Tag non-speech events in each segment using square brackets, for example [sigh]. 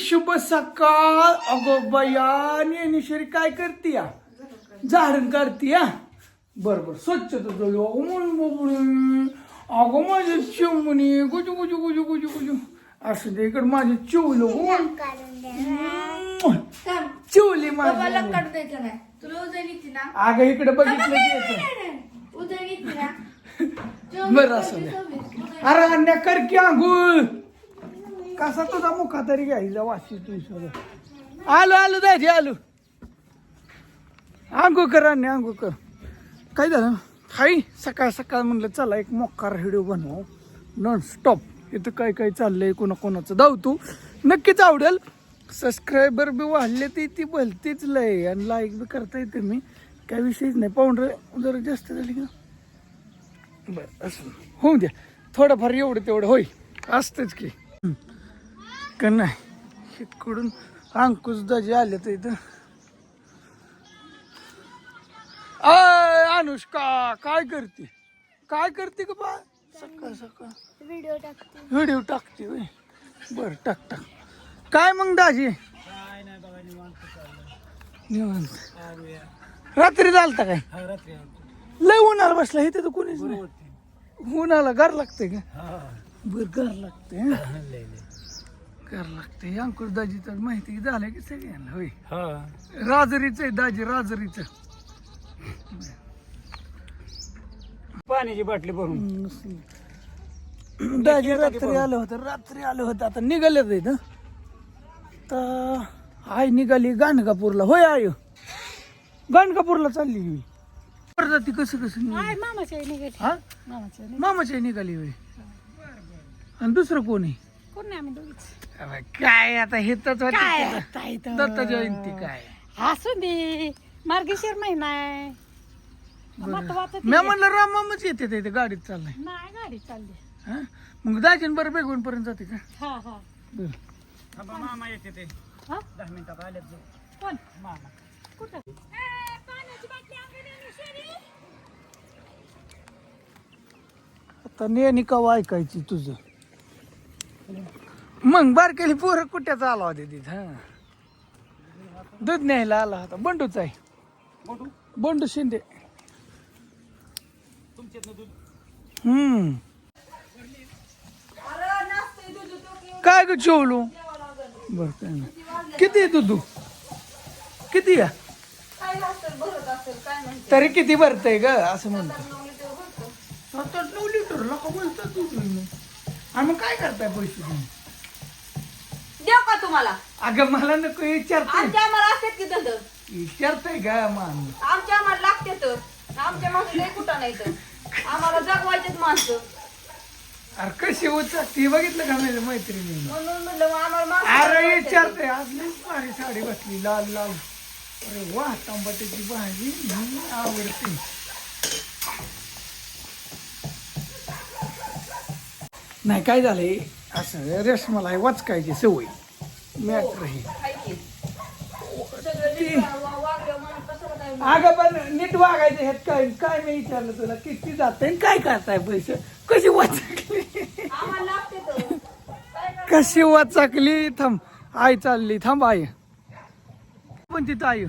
शुभ सकाळ. अगो बया नेनेश्वरी काय करते या झाडण काढते या बर बर स्वच्छ तर झाली अगो माझी बाबडी अगो माझे चिमणी गुजू गुजू गुजू गुजू गुजू. असं दे इकडे माझे चिवलो चिवली माझी. अगं इकडे बघितलं की [laughs] बरं असं अरे अन्या कर की आंघोळ. कसा तुझा मुखा तरी घ्यायचा वाशी तू सगळं आलो आलो दाजी आलो. आंघोळ कर आणि आंघोळ कर. काय झालं? हाय सकाळ सकाळ म्हणलं चला एक मोकार व्हिडिओ बनव. नॉन स्टॉप इथं काय काय चाललंय कोणा कोणाचं? धावतो नक्कीच आवडेल. सबस्क्रायबर बी वाढले ते ती भलतीच लय. आणि लाईक बी करता येते मी काय विषयच नाही. पाऊंडर जरा जास्त झाली का? बरं असं. होऊ द्या. थोडंफार एवढं तेवढं होय. असतंच की. का नाही? इकडून अंकुश दाजी आले तर इथं. अय अनुष्का काय करते? काय करते का बा? सकाळ सकाळ. व्हिडिओ टाकते. व्हिडिओ टाकते होय. बरं टाक टाक. काय मग दाजी? निवांत रात्री झालता काय? लय उन्हाला बसला हे तर कोणीच नाही. उन्हाला गार लागते का? बर गार लागते हं? गार लागते. अंकुश दाजी तर माहिती झालं की सगळ्यांना होय. राजरीच आहे दाजी राजरीच. पाण्याची बाटली भरून. दाजी रात्री आलं होतं रात्री आलं होतं. आता निघाले इथं तर आई निघाली गाणगापूरला. होय आय गाणगापूरला चालली मी परत ती कसं कसं निघाली? मामाच्या निघाली. हा? मामाच्या मामाच्या निघाली होय. आणि दुसरं कोणी कोण नाही आम्ही दोघीच. काय आता हे तर काय ताई तर. दत्त जयंती काय? असू दे. मार्गशीर महिना आहे. महत्वाचं ते. मी म्हणलं राम मामाच येते ते गाडीत चाललाय. नाही गाडी चालली हा? मग दाजीन बरं बेगून पर्यंत जाते का? हा हा. बरं. मामा येते ते. हा? दहा मिनिटात कोण? मामा. कुठं? आता नेहमी कवा ऐकायची तुझं? मग बारकेली पोरं कुठ्याचा आला होता तिथं? हा दूध न्यायला आला होता. बंडूच आहे. मोठू बंडू शिंदे. तुमच्यातनं दूध? हम्म. काय ग चोवलू? बर काय नाही. किती आहे दूध? किती आहे? तरी किती भरतय ग असं म्हणतो. सात आठ नऊ लिटर लोक बोलतात दूध आणि मग काय करताय पैसे तुम्ही देऊ का तुम्हाला? अगं मला नको विचारतोय आमच्या आम्हाला असतात की धंद विचारतोय का मान आमच्या आम्हाला लागते तर. आमच्या माणसं कुठं नाही तर. आम्हाला जगवायचेच माणसं. अरे कशी होत ती बघितलं का माझ्या मैत्रिणी म्हणून म्हणलं मग आम्हाला माणसं अरे. विचारते आज लई भारी साडी बसली लाल लाल. अरे वा टमाट्याची भाजी. हम्म, आवडते. नाही काय झालंय? असं रेशमाला आहे वाचकायची सवय. मॅटर ही अगं पण नीट वागायचं ह्यात काय काय मी विचारलं तुला? किती जाते काय करताय पैसे? कशी वाचकली? कशी वाचकली? थांब. आई चालली. थांब आई. पण तिथं आई?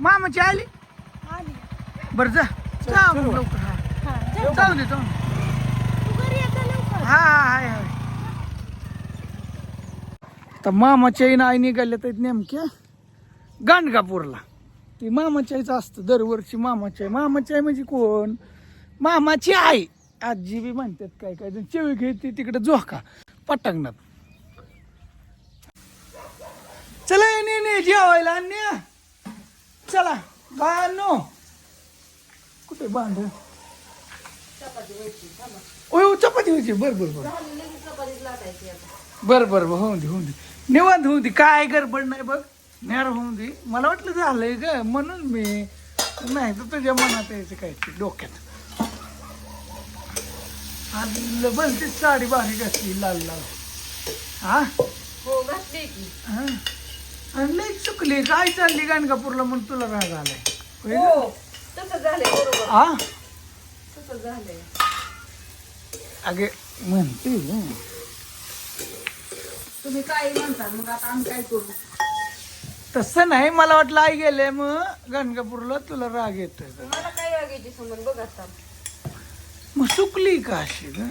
मामाची आली? बर जा. जाऊ दे जाऊ हा हाय हाय तर मामाच्या आईनं आई निघाल्या तर नेमक्या गाणगापूरला. ती मामाच्या आईचं असतं दरवर्षी मामाची आई मामाची आई म्हणजे कोण? मामाची आई. आजी बी म्हणतात काय काय जण. चेवी घेते तिकडे झोका. पटांगणात. चला ने ने जेवायला अन्य चला बानो कुठे बांध? ओ हो, चपाती व्हायची. बर बर बर. बर बर बर होऊन दे होऊन दे. निवांत होऊन दे. काय गडबड नाही बघ. नेर होऊन दे. मला वाटलं झालंय ग. म्हणून मी नाही तर तुझ्या मनात यायचं काय? ते डोक्यात आज भलतीच साडी भारी घातली लाल लाल. हा? हो घातली की. हा. आणि लई चुकली. काय चालली गाणगापूरला म्हणून तुला राग आलाय? हो तसं झालंय बरोबर. हा? तसं झालंय. अगे म्हणते. तुम्ही काय म्हणता? मग आता आम्ही काय करू? तसं नाही मला वाटलं आई गेले मग गणगापूरला तुला राग येतोय का? मला काय वागायची समज बघ आता. मग सुकली का अशी ग?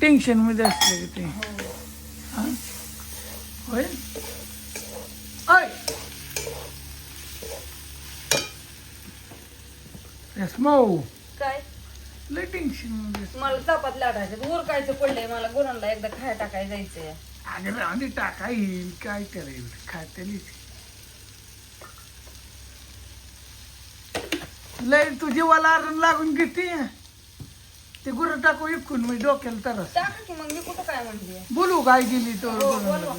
टेन्शनमध्ये असले की ते. हा? होय? ऐ रसमाऊ काय? लय टेन्शनमध्ये. मला चपात लाटायचं उरकायचं पडलंय मला गुरांना एकदा खाया टाकाय जायचंय. अगं राहून टाका येईल काय करायला खातेली लय तुझी वाला आरण लागून घेते ते गुरं टाकू इकून मी डोक्याला तरस. टाका की मग मी कुठं काय म्हणते? बोलू काय गेली तो हो, बोलवा.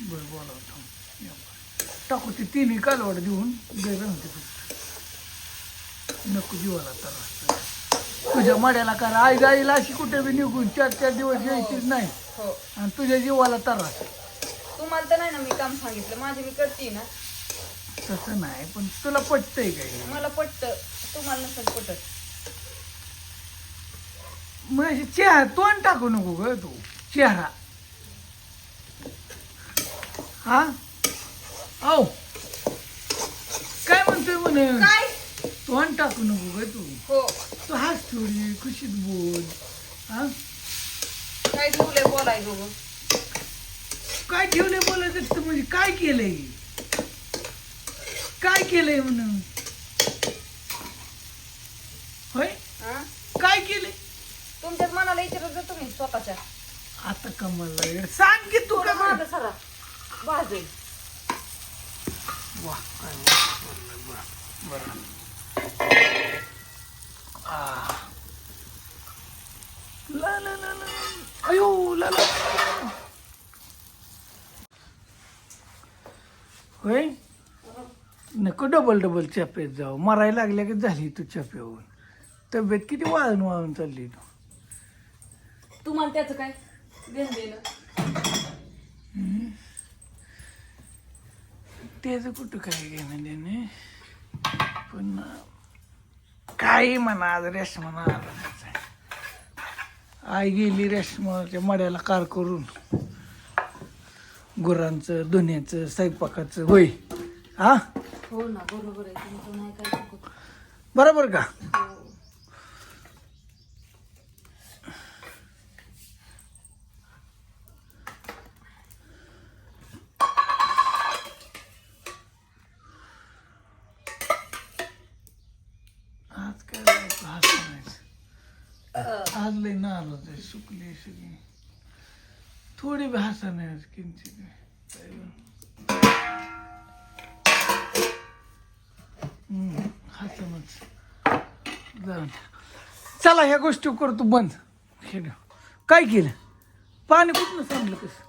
बर बोलावतो. टाकू ते तिन्ही कालवड देऊन गैर म्हणते फक्त. नको जीवाला तर तुझ्या मड्याला करा आई जाईल अशी कुठे बी निघून चार चार दिवस यायचीच नाही. हो. आणि तुझ्या जीवाला त्रास. तुम्हाला तर नाही ना मी काम सांगितलं माझे मी करते ना. तसं नाही पण तुला पटतंय काय मला पटत तुम्हाला नसेल पटत. मग अशी चेहरा तोंड टाकू नको ग तू चेहरा. हा? औ. काय म्हणतोय म्हणे काय? तोंड टाकू नको ग तू. हो. तू हाच थोडी खुशीत बोल. हा? काय ठेवलंय बोलायचं बघ काय ठेवलंय बोलायचं तर म्हणजे काय केलंय? काय केलंय म्हणून? होय? हा? काय केलंय? तुमच्याच मनाला विचारत जा तुम्ही स्वतःच्या. आता कमल सांग की तू काय माझं सरा. भाजेल वा काय बरं, बरं. आ. ला ला ला ला. अयो ला ला ला. होय नको डबल डबल चपेत जाऊ मरायला लागल्या की झाली तू चपेहून तब्येत किती वाळून वाळून चालली तू तुम्हाला त्याचं काय देणं त्याचं कुठं काय घेणं देणे पण काही म्हणा आज रेशमा आला आई गेली रेशमाच्या मड्याला कार करून. गुरांचं धुण्याचं स्वयंपाकाचं होय. हा? हो ना बरोबर आहे. तुमचं नाही काय चुकत. बरोबर का हो. आज काय जायचं, आज म्हणायचं नाराज आहे सुकली सगळी. थोडी हसा नाही आज किंचित द्या. चला ह्या गोष्टी करतो बंद. हे घ्या. काय केलं? पाणी कुठलं सांगलं कसं?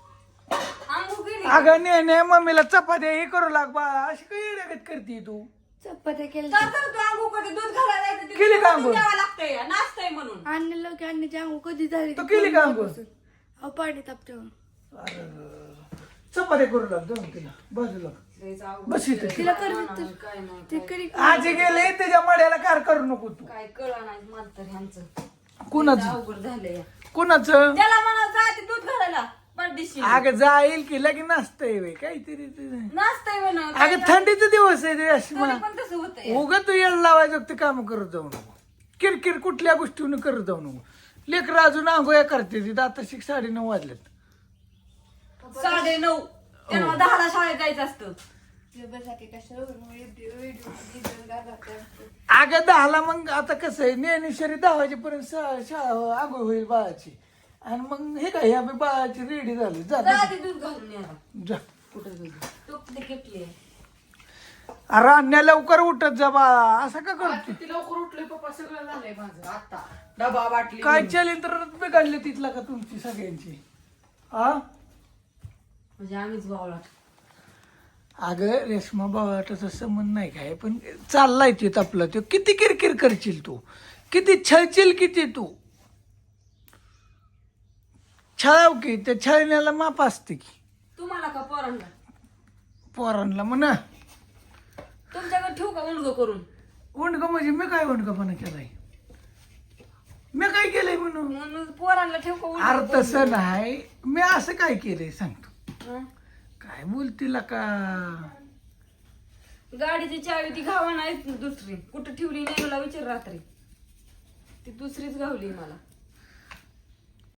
अगं ने ने मम्मीला चपात्या हे करू लाग बा. अशी काही करते तू? चपात्या तर तू दूध घालायला केली दूध का? द्यावं लागतंय नाचतंय म्हणून. आणलेलं की आणण्याची आंघोळ कधी झाली? तू केली का? अहो पाणी तापतेवर अरे चपात्या करू लाग जाऊन तिला. बाजूला. बस इथे. तिला करत नाही, काय नाही ते कधी आज गेले त्याच्या मड्याला कार करू नको तू. काय कळा नाही मला तर ह्यांचं. कुणाचं? अवघड झालंय. कुणाचं? त्याला म्हणा दूध घालायला. परदेशी अगं जाईल की लगे नसतंय वे काहीतरी ते. नाचतंय म्हणा अगं थंडीचा दिवस आहे रे अश्मा तरी पण तसं होतंय. उगा तू येळ लावायचं ते काम करत जाऊ नको. किरकिर कुठल्या गोष्टीनं करत जाऊ नको. लेकरं अजून आंघोळ्या करते तिथं आता शिक साडे नऊ वाजलेत. साडे नऊ त्यांना दहाला शाळेत जायचं असतं. कशाला व्हिडिओ अगं दहाला मग आता कसं आहे ज्ञानेश्वरी दहा वाजेपर्यंत शा- शाळा आंघोळ होईल बाळाची. आणि मग हे काय आम्ही बाळाची रेडी झाली. जा जा आधी दूध घालून या जा. कुठं दूध? टोपली किटली अरे अन्या लवकर उठत जा बा. असं का करतो किती लवकर उठले पप्पा सगळं झालंय माझं. आता डबा बाटली काय चलिंत्र बिघडले तिथला का तुमची सगळ्यांची? हा म्हणजे आम्हीच बावळा. अगं रेशमा बाबाटाचा संबंध नाही काय पण चाललाय तिथं आपला. तो किती किरकिर करशील तू? किती छळशील किती तू? छळाव की त्या छळण्याला माप असते की. तुम्हाला का पोरांना? पोरांना म्हणा. तुमच्याकडे ठेवू का उलग करून? उंडग म्हणजे मी काय उंडगपणा केलाय? मी काय केलंय म्हणून? म्हणून पोरांना ठेव का उलटं अरे तसं नाही. मी असं काय केलंय सांगतो हं? काय बोलतील का गाडीची चावी ती घावा नाही दुसरी. कुठं ठेवली नाही मला विचार रात्री. ती दुसरीच गावली मला.